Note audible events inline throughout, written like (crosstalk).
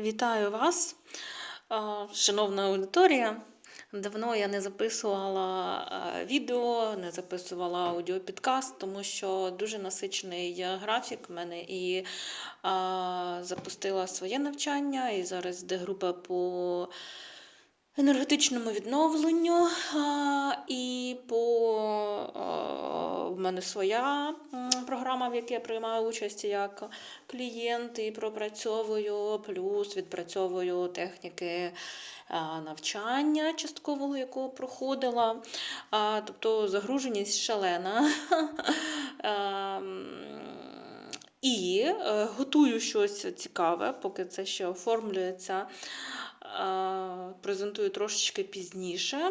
Вітаю вас, шановна аудиторія. Давно я не записувала відео, не записувала аудіопідкаст, тому що дуже насичений графік в мене і запустила своє навчання. І зараз йде група по енергетичному відновленню. І по в мене своя програма, в якій я приймаю участь як клієнт і пропрацьовую, плюс відпрацьовую техніки навчання часткового, якого проходила. Тобто загруженість шалена. (laughs) І е, готую щось цікаве, поки це ще оформлюється. Е, Презентую трошечки пізніше.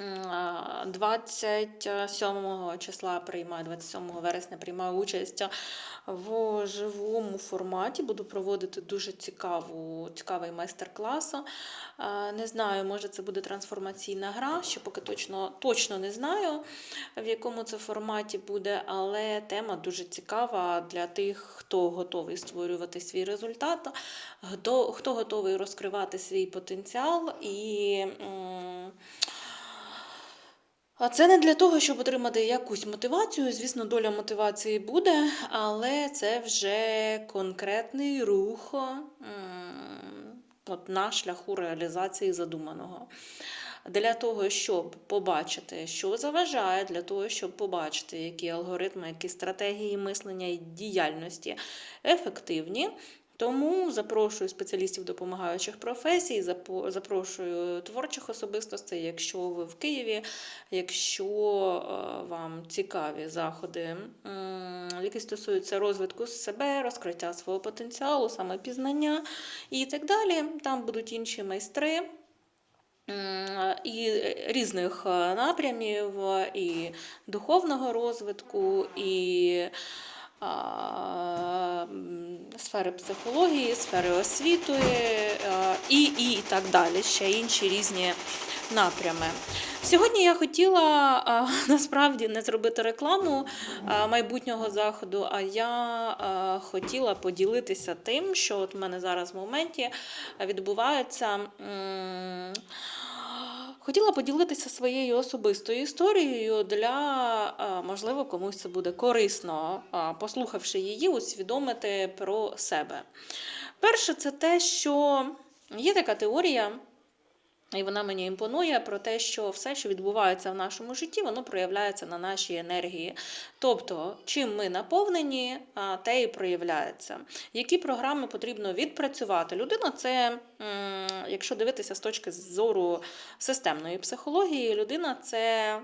М, а, 27 числа приймаю, 27 вересня приймаю участь в живому форматі. Буду проводити дуже цікаву, цікавий майстер-клас. Е, Не знаю, може це буде трансформаційна гра, ще поки точно, точно не знаю, в якому це форматі буде, але тема дуже цікава для тих, хто готовий створювати свій результат, хто, хто готовий розкривати свій потенціал і. м, а це не для того, щоб отримати якусь мотивацію. Звісно, доля мотивації буде, але це вже конкретний рух от, на шляху реалізації задуманого. Для того, щоб побачити, що заважає, для того, щоб побачити, які алгоритми, які стратегії мислення і діяльності ефективні, тому запрошую спеціалістів допомагаючих професій, запрошую творчих особистостей, якщо ви в Києві, якщо е, вам цікаві заходи, які стосуються розвитку себе, розкриття свого потенціалу, самопізнання і так далі. Там будуть інші майстри. І різних е, напрямів, і духовного розвитку, і сфери психології, сфери освіти е, і, і, і так далі. Ще інші різні напрями. Сьогодні я хотіла (laughs) насправді не зробити рекламу майбутнього заходу, а я хотіла поділитися тим, що от в мене зараз в моменті відбувається. Хотіла поділитися своєю особистою історією для, можливо, комусь це буде корисно, послухавши її, усвідомити про себе. Перше, це те, що є така теорія, і вона мені імпонує про те, що все, що відбувається в нашому житті, воно проявляється на нашій енергії. Тобто, чим ми наповнені, те і проявляється. Які програми потрібно відпрацювати? Людина це, якщо дивитися з точки зору системної психології, людина це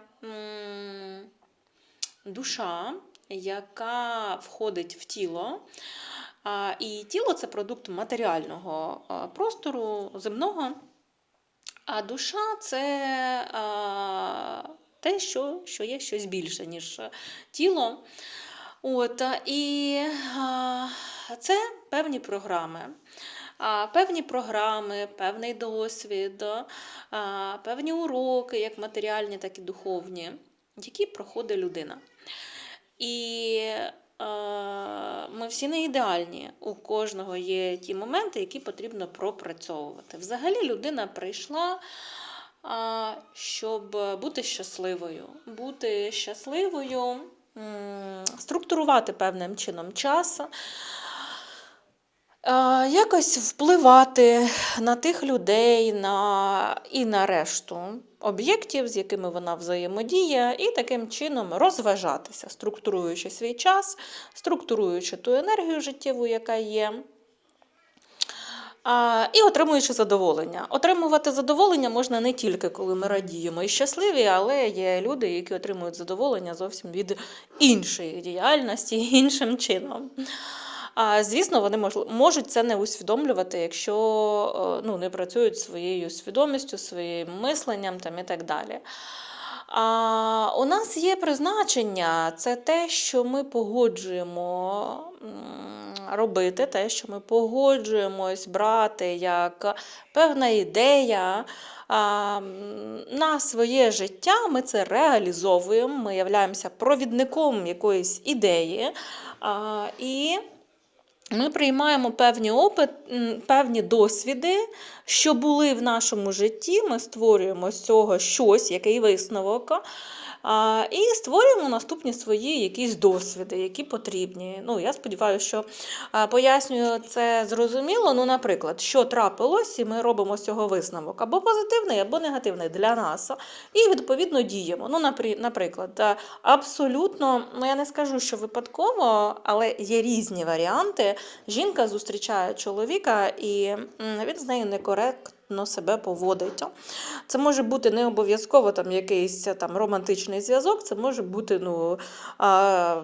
душа, яка входить в тіло. І тіло це продукт матеріального простору земного. А душа це а, те, що, що є щось більше, ніж тіло. От, і а, це певні програми. А, Певні програми, певний досвід, а, певні уроки, як матеріальні, так і духовні, які проходить людина. І е, ми всі не ідеальні. У кожного є ті моменти, які потрібно пропрацьовувати. Взагалі людина прийшла, щоб бути щасливою. Бути щасливою, структурувати певним чином час. Якось впливати на тих людей на... і на решту об'єктів, з якими вона взаємодіє, і таким чином розважатися, структуруючи свій час, структуруючи ту енергію життєву, яка є. А, і отримуючи задоволення. Отримувати задоволення можна не тільки коли ми радіємо і щасливі, але є люди, які отримують задоволення зовсім від іншої діяльності, (laughs) іншим чином. А, звісно, вони можуть це не усвідомлювати, якщо е, ну, не працюють своєю свідомістю, своїм мисленням там, і так далі. А, у нас є призначення, це те, що ми погоджуємо робити, те, що ми погоджуємось брати як певна ідея а, на своє життя. Ми це реалізовуємо, ми являємося провідником якоїсь ідеї. А, і Ми приймаємо певні опит, певні досвіди, що були в нашому житті. Ми створюємо з цього щось, який висновок. І створюємо наступні свої якісь досвіди, які потрібні. Ну, я сподіваюся, що пояснюю це зрозуміло. Ну, наприклад, що трапилось, і ми робимо з цього висновок або позитивний, або негативний для нас. І відповідно діємо. Ну, напри- наприклад, абсолютно, ну я не скажу, що випадково, але є різні варіанти. Жінка зустрічає чоловіка, і він з нею некоректно себе поводить. Це може бути не обов'язково там якийсь там романтичний зв'язок, це може бути ну, а,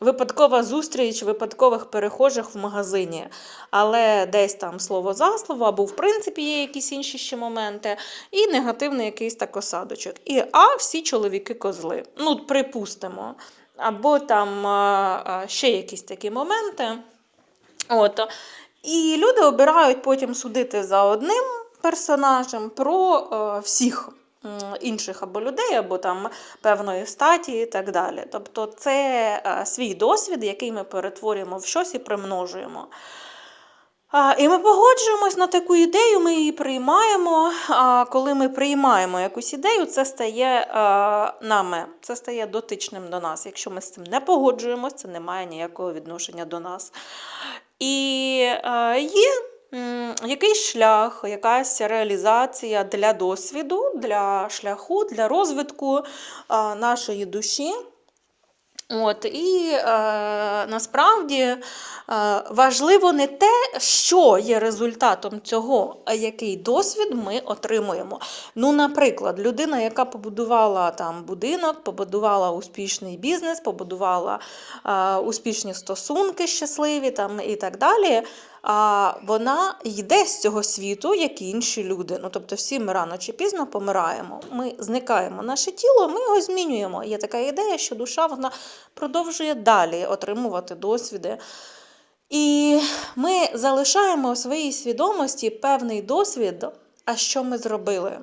випадкова зустріч випадкових перехожих в магазині, але десь там слово за слово, або в принципі є якісь інші ще моменти, і негативний якийсь так осадочок. І а всі чоловіки козли. Ну, припустимо. Або там ще якісь такі моменти. От. І люди обирають потім судити за одним персонажем про е, всіх інших або людей, або там певної статі і так далі. Тобто це е, свій досвід, який ми перетворюємо в щось і примножуємо. А, і ми погоджуємось на таку ідею, ми її приймаємо. А коли ми приймаємо якусь ідею, це стає а, нами, це стає дотичним до нас. Якщо ми з цим не погоджуємось, це не має ніякого відношення до нас. І е, є якийсь шлях, якась реалізація для досвіду, для шляху, для розвитку е, нашої душі. От, і е, насправді е, важливо не те, що є результатом цього, а який досвід ми отримуємо. Ну, наприклад, людина, яка побудувала там будинок, побудувала успішний бізнес, побудувала е, успішні стосунки щасливі там, і так далі. А вона йде з цього світу, як і інші люди. Ну, тобто, всі ми рано чи пізно помираємо. Ми зникаємо наше тіло, ми його змінюємо. Є така ідея, що душа вона продовжує далі отримувати досвіди. І ми залишаємо у своїй свідомості певний досвід, а що ми зробили.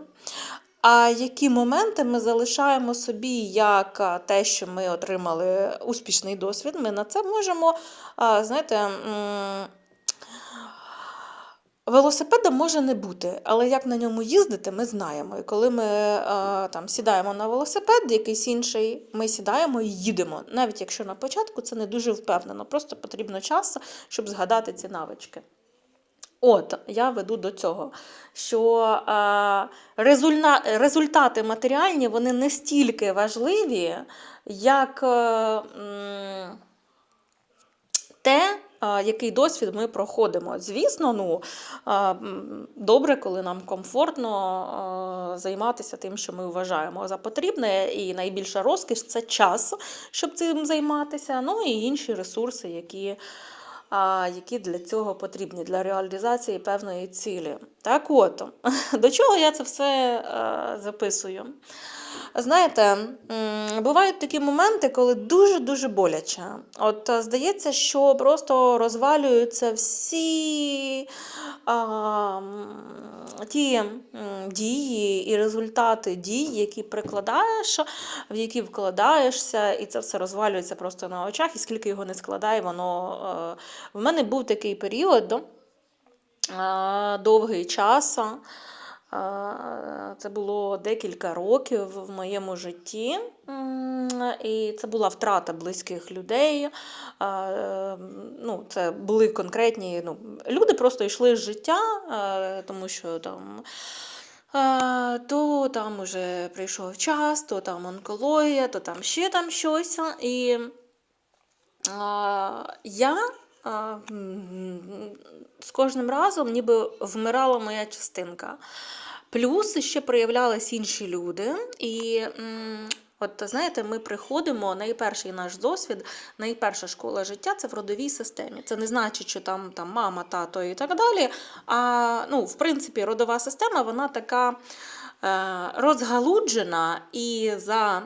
А які моменти ми залишаємо собі як те, що ми отримали успішний досвід, ми на це можемо, знаєте, Велосипеда може не бути, але як на ньому їздити, ми знаємо. І коли ми е, там сідаємо на велосипед, якийсь інший, ми сідаємо і їдемо. Навіть якщо на початку це не дуже впевнено, просто потрібно час, щоб згадати ці навички. От, я веду до цього, що е, резульна, результати матеріальні вони не стільки важливі, як е, м, те, а, який досвід ми проходимо. Звісно, ну, добре, коли нам комфортно займатися тим, що ми вважаємо за потрібне, і найбільша розкіш це час, щоб цим займатися, ну і інші ресурси, які, які для цього потрібні, для реалізації певної цілі. Так от, (laughs) до чого я це все записую? Знаєте, бувають такі моменти, коли дуже-дуже боляче. От е, здається, що просто розвалюються всі а, ті дії і результати дій, які прикладаєш, в які вкладаєшся, і це все розвалюється просто на очах, і скільки його не складає, воно. е, В мене був такий період е, довгий час. Це було декілька років в моєму житті, і це була втрата близьких людей. Ну, Це були конкретні ну, люди, просто йшли з життя, тому що там. То там уже прийшов час, то там онкологія, то там ще там щось. І я з кожним разом ніби вмирала моя частинка. Плюс ще проявлялись інші люди. І от знаєте, ми приходимо, найперший наш досвід, найперша школа життя це в родовій системі. Це не значить, що там, там мама, тато і так далі. А ну, в принципі, родова система, вона така. е, Розгалуджена, і за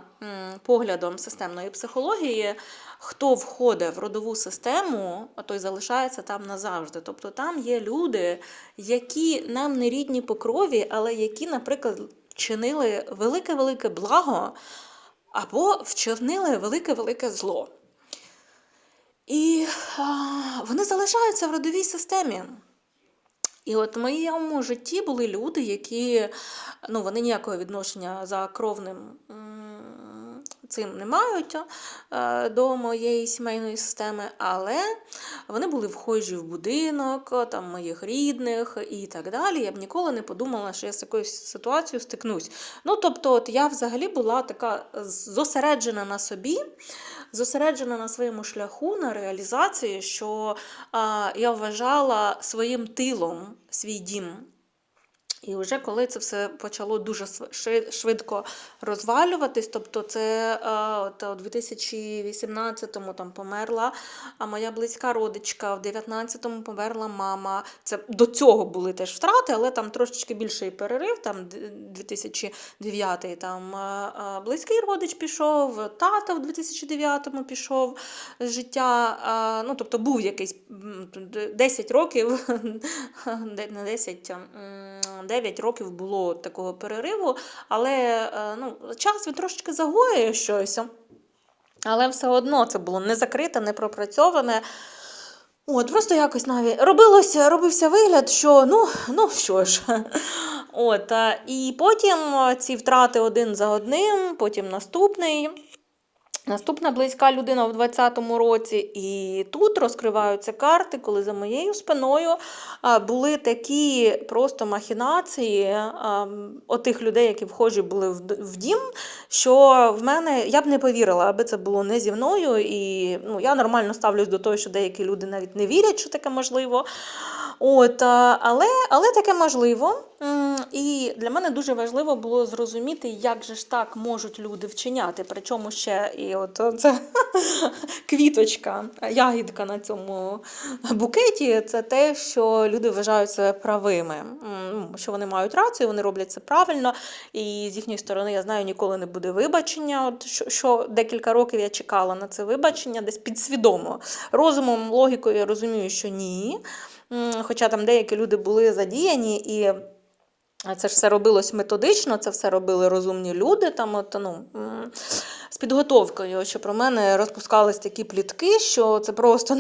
поглядом системної психології, хто входить в родову систему, той залишається там назавжди. Тобто там є люди, які нам не рідні по крові, але які, наприклад, вчинили велике-велике благо або вчинили велике-велике зло. І а, вони залишаються в родовій системі. І от в моєму житті були люди, які ну, вони ніякого відношення за кровним цим не мають е, до моєї сімейної системи, але вони були вхожі в будинок, там моїх рідних і так далі. Я б ніколи не подумала, що я з такою ситуацією стикнусь. Ну, тобто, от я взагалі була така зосереджена на собі, зосереджена на своєму шляху, на реалізації, що я вважала своїм тилом свій дім. І вже коли це все почало дуже швидко розвалюватись, тобто це е, от, у 2018-му там померла а моя близька родичка, в 19-му померла мама. Це до цього були теж втрати, але там трошечки більший перерив, там д- 2009 там е, е, близький родич пішов, тата в 2009-му пішов з життя. Ну, тобто був якийсь м, 10 років, (laughs) не 10, а, м, 9 років було такого перериву, але е, ну, час він трошечки загоює щось. Але все одно це було не закрите, не пропрацьоване. От, просто якось навіть робилося, робився вигляд, що ну, ну що ж. (laughs) От, і потім ці втрати один за одним, потім наступний. Наступна близька людина в 20-му році, і тут розкриваються карти, коли за моєю спиною були такі просто махінації отих людей, які вхожі були в дім, що в мене я б не повірила, аби це було не зі мною. І ну, я нормально ставлюсь до того, що деякі люди навіть не вірять, що таке можливо. От, але, але таке можливо. І для мене дуже важливо було зрозуміти, як же ж так можуть люди вчиняти. Причому ще і от це (laughs) квіточка, ягідка на цьому букеті це те, що люди вважають себе правими, ну, що вони мають рацію, вони роблять це правильно. І з їхньої сторони, я знаю, ніколи не буде вибачення. От що, що декілька років я чекала на це вибачення, десь підсвідомо. Розумом, логікою я розумію, що ні. Хоча там деякі люди були задіяні і. Це ж все робилось методично, це все робили розумні люди. Там, от, ну, з підготовкою, що про мене розпускались такі плітки, що це просто. (laughs)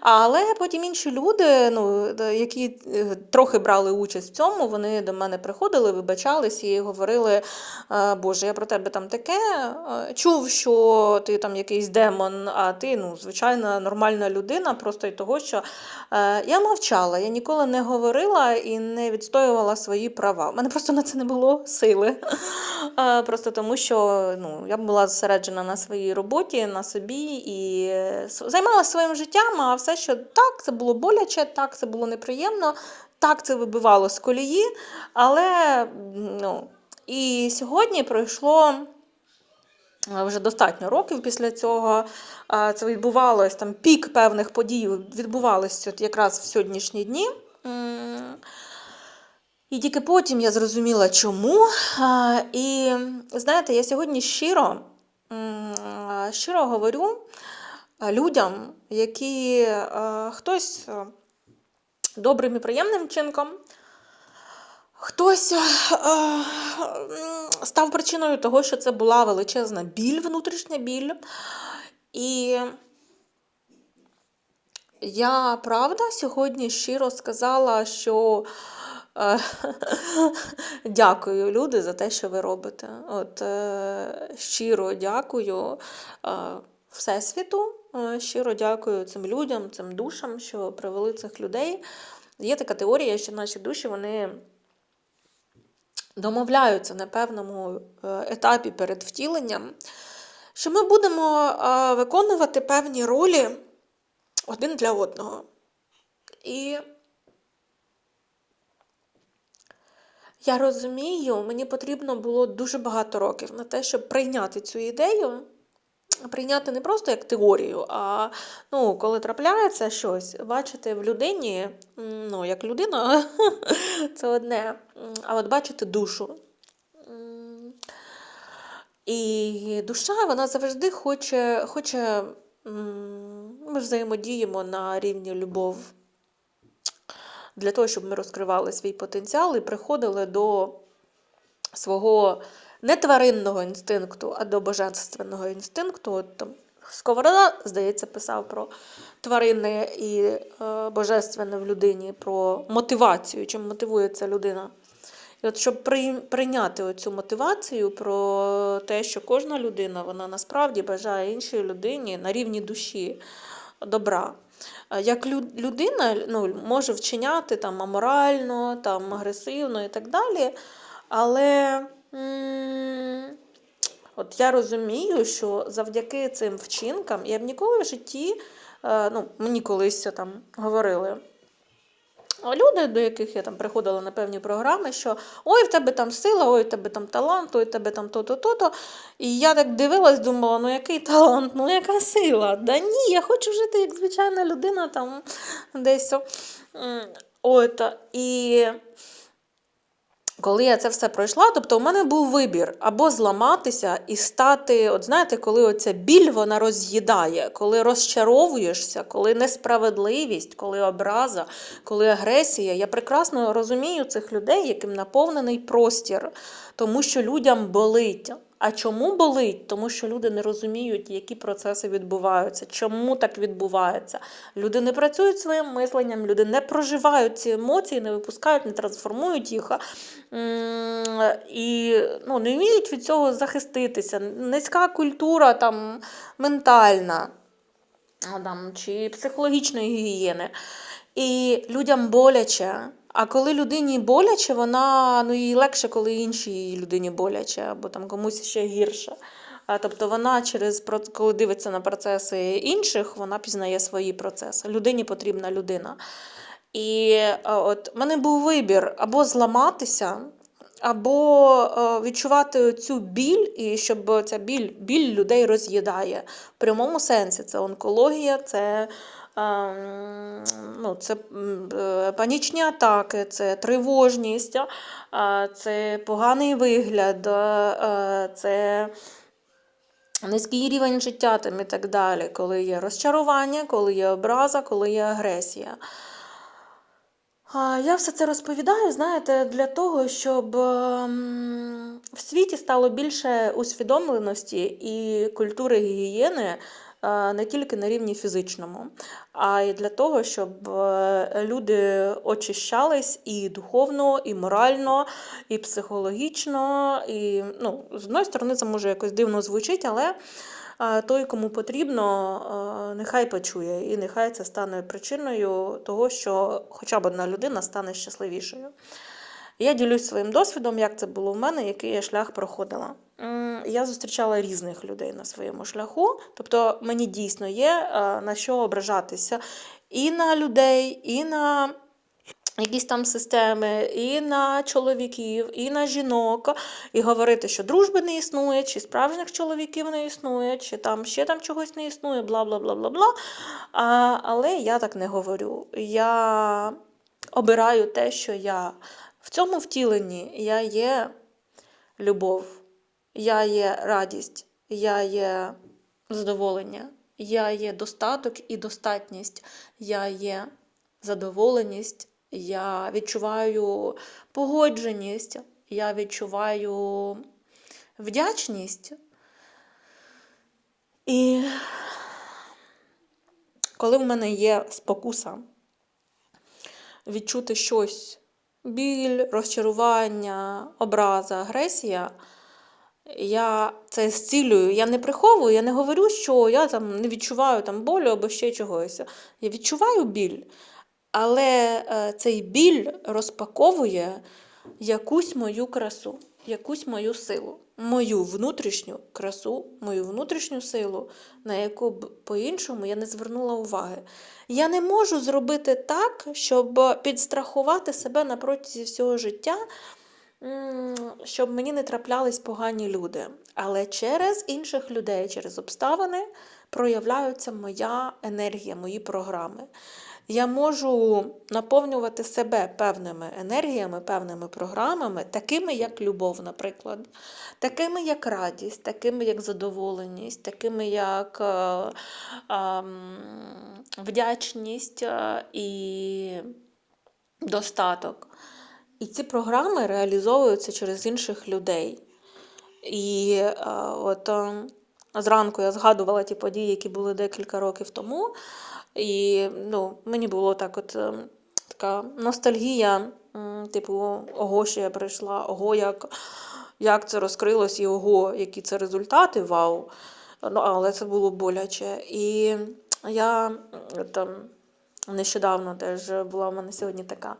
Але потім інші люди, ну, які е, трохи брали участь в цьому, вони до мене приходили, вибачались і говорили: «Е, Боже, я про тебе там таке е, чув, що ти там якийсь демон, а ти, ну, звичайна нормальна людина, просто й того, що е, я мовчала, я ніколи не говорила і не відстоювала свої права. У мене просто на це не було сили. (laughs) Е, Просто тому, що ну, я була зосереджена на своїй роботі, на собі і е, займалася своїм життям, а все, що так, це було боляче, так, це було неприємно, так, це вибивало з колії. Але ну, і сьогодні пройшло. е, Вже достатньо років після цього це відбувалось там пік певних подій відбувалось от якраз в сьогоднішні дні. І тільки потім я зрозуміла, чому. І знаєте, я сьогодні щиро, щиро говорю людям, які хтось добрим і приємним чинком, хтось став причиною того, що це була величезна біль, внутрішня біль. І я правда сьогодні щиро сказала, що е, (laughs) дякую, люди, за те, що ви робите. От е, щиро дякую е, Всесвіту, е, щиро дякую цим людям, цим душам, що привели цих людей. Є така теорія, що наші душі вони домовляються на певному е, етапі перед втіленням, що ми будемо е, виконувати певні ролі один для одного. І я розумію, мені потрібно було дуже багато років на те, щоб прийняти цю ідею. Прийняти не просто як теорію, а ну, коли трапляється щось, бачити в людині, ну, як людина, (laughs) це одне, а от бачити душу. І душа, вона завжди хоче, хоче ми взаємодіємо на рівні любов для того, щоб ми розкривали свій потенціал і приходили до свого не тваринного інстинкту, а до божественного інстинкту. От, там, Сковорода, здається, писав про тваринне і е, божественне в людині, про мотивацію, чим мотивується людина. І от щоб прийняти оцю мотивацію про те, що кожна людина вона насправді бажає іншій людині на рівні душі добра. Як людина ну, може вчиняти там аморально, там, агресивно і так далі. Але от я розумію, що завдяки цим вчинкам я б ніколи в житті, е, ну, мені колись там говорили. Люди, до яких я там приходила на певні програми, що ой, в тебе там сила, ой, в тебе там талант, ой, в тебе там то-то, то-то. І я так дивилась, думала, ну який талант, ну яка сила? Да ні, я хочу жити як звичайна людина там десь. От, і коли я це все пройшла, тобто у мене був вибір або зламатися і стати, от знаєте, коли оця біль вона роз'їдає, коли розчаровуєшся, коли несправедливість, коли образа, коли агресія. Я прекрасно розумію цих людей, яким наповнений простір, тому що людям болить. А чому болить? Тому що люди не розуміють, які процеси відбуваються, чому так відбувається. Люди не працюють своїм мисленням, люди не проживають ці емоції, не випускають, не трансформують їх. І ну, не вміють від цього захиститися. Низька культура там, ментальна там, чи психологічної гігієни. І людям боляче. А коли людині боляче, вона ну їй легше, коли іншій людині боляче, або там комусь ще гірше. А, тобто вона через коли дивиться на процеси інших, вона пізнає свої процеси. Людині потрібна людина. І от в мене був вибір або зламатися, або відчувати цю біль, і щоб ця біль, біль людей роз'їдає. В прямому сенсі це онкологія, це, ну, це панічні атаки, це тривожність, це поганий вигляд, це низький рівень життя там і так далі, коли є розчарування, коли є образа, коли є агресія. Я все це розповідаю, знаєте, для того, щоб ем, в світі стало більше усвідомленості і культури гігієни не тільки на рівні фізичному, а й для того, щоб е, люди очищались і духовно, і морально, і психологічно. І, ну, з одної сторони, це може якось дивно звучить, але той, кому потрібно, е, нехай почує, і нехай це стане причиною того, що хоча б одна людина стане щасливішою. Я ділюсь своїм досвідом, як це було в мене, який я шлях проходила. Я зустрічала різних людей на своєму шляху, тобто мені дійсно є е, на що ображатися. І на людей, і на якісь там системи, і на чоловіків, і на жінок, і говорити, що дружби не існує, чи справжніх чоловіків не існує, чи там ще там чогось не існує, бла бла бла бла бла. Але я так не говорю. Я обираю те, що я в цьому втіленні. Я є любов, я є радість, я є задоволення, я є достаток і достатність, я є задоволеність, я відчуваю погодженість, я відчуваю вдячність. І коли в мене є спокуса відчути щось, біль, розчарування, образа, агресія, я це зцілюю. Я не приховую, я не говорю, що я там не відчуваю там болю або ще чогось. Я відчуваю біль, але е, цей біль розпаковує якусь мою красу, якусь мою силу, мою внутрішню красу, мою внутрішню силу, на яку б по-іншому я не звернула уваги. Я не можу зробити так, щоб підстрахувати себе на протязі всього життя, щоб мені не траплялись погані люди. Але через інших людей, через обставини проявляється моя енергія, мої програми. Я можу наповнювати себе певними енергіями, певними програмами, такими як любов, наприклад, такими як радість, такими як задоволеність, такими як е, ем, вдячність е, і достаток. І ці програми реалізовуються через інших людей. І е, от е, зранку я згадувала ті події, які були декілька років тому. І ну, мені було так от ем, така ностальгія, типу, ого, що я прийшла, ого, як, як це розкрилось, і ого, які це результати, вау. Ну, але це було боляче. І я там нещодавно теж була в мене сьогодні така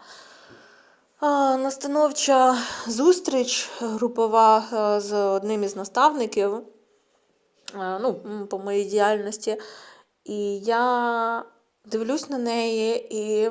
настановча зустріч групова е, з одним із наставників е, ну, по моїй діяльності. І я дивлюсь на неї і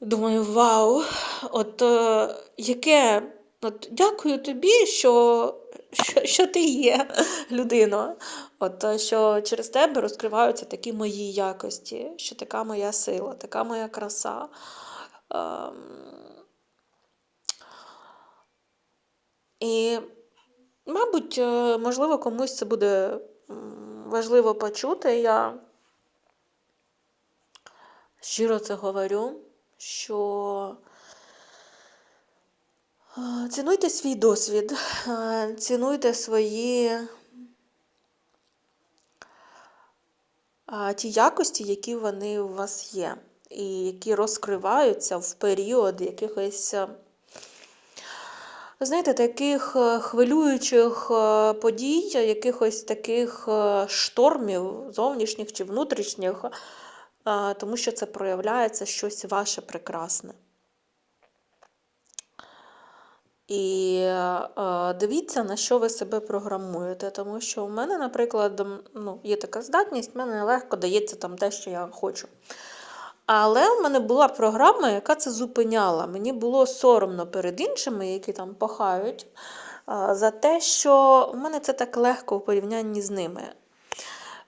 думаю, вау, от е, яке, от дякую тобі, що, що, що ти є людина. От е, що через тебе розкриваються такі мої якості, що така моя сила, така моя краса. І, мабуть, е, можливо, комусь це буде важливо почути. Я щиро це говорю, що е, цінуйте свій досвід, е, цінуйте свої ті якості, які вони у вас є, і які розкриваються в період якихось. е, знаєте, таких е, хвилюючих е, подій, якихось таких штормів, зовнішніх чи внутрішніх, тому що це проявляється щось ваше прекрасне. І е, дивіться, на що ви себе програмуєте, тому що у мене, наприклад, ну, є така здатність, мені легко дається там те, що я хочу. Але в мене була програма, яка це зупиняла. Мені було соромно перед іншими, які там пахають, за те, що в мене це так легко в порівнянні з ними.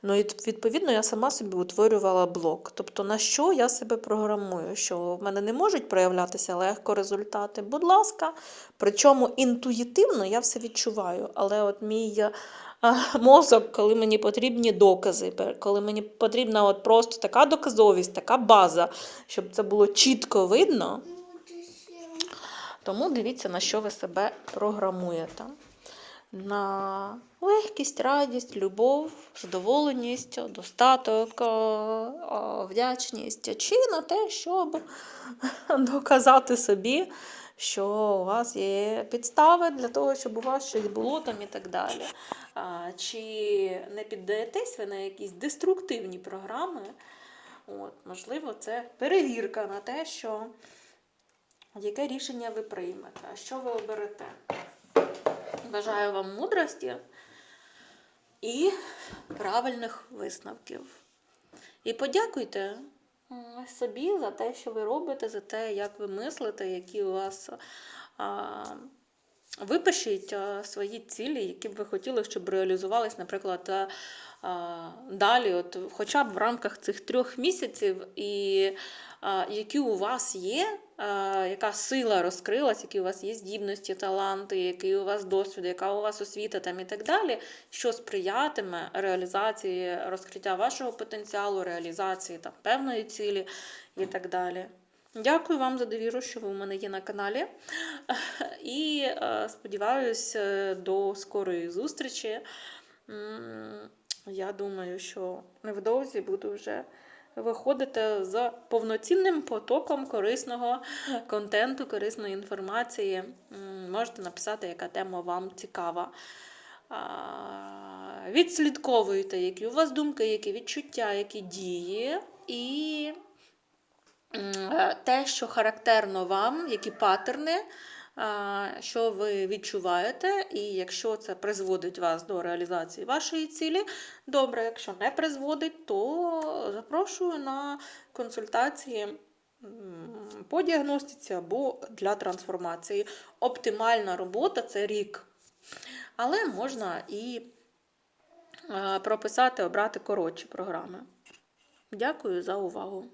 Ну і відповідно я сама собі утворювала блок. Тобто, на що я себе програмую? Що в мене не можуть проявлятися легко результати. Будь ласка, причому інтуїтивно я все відчуваю. Але от мій мозок, коли мені потрібні докази, коли мені потрібна от просто така доказовість, така база, щоб це було чітко видно. Тому дивіться, на що ви себе програмуєте. На легкість, радість, любов, задоволеність, достаток, вдячність, чи на те, щоб (laughs) доказати собі, що у вас є підстави для того, щоб у вас щось було там і так далі. Чи не піддаєтесь ви на якісь деструктивні програми? От, можливо, це перевірка на те, що яке рішення ви приймете, що ви оберете. Бажаю вам мудрості і правильних висновків. І подякуйте собі за те, що ви робите, за те, як ви мислите, які у вас. А, Випишіть свої цілі, які б ви хотіли, щоб реалізувались, наприклад, далі, от, хоча б в рамках цих трьох місяців, і які у вас є, яка сила розкрилась, які у вас є здібності, таланти, який у вас досвід, яка у вас освіта там і так далі, що сприятиме реалізації розкриття вашого потенціалу, реалізації там, певної цілі і так далі. Дякую вам за довіру, що ви у мене є на каналі. І е, сподіваюся, до скорої зустрічі. Я думаю, що невдовзі буду вже виходити з повноцінним потоком корисного контенту, корисної інформації. Можете написати, яка тема вам цікава. Відслідковуйте, які у вас думки, які відчуття, які дії. І е, те, що характерно вам, які паттерни, а, що ви відчуваєте, і якщо це призводить вас до реалізації вашої цілі, добре, якщо не призводить, то запрошую на консультації по діагностиці або для трансформації. Оптимальна робота це рік. Але можна і прописати, обрати коротші програми. Дякую за увагу.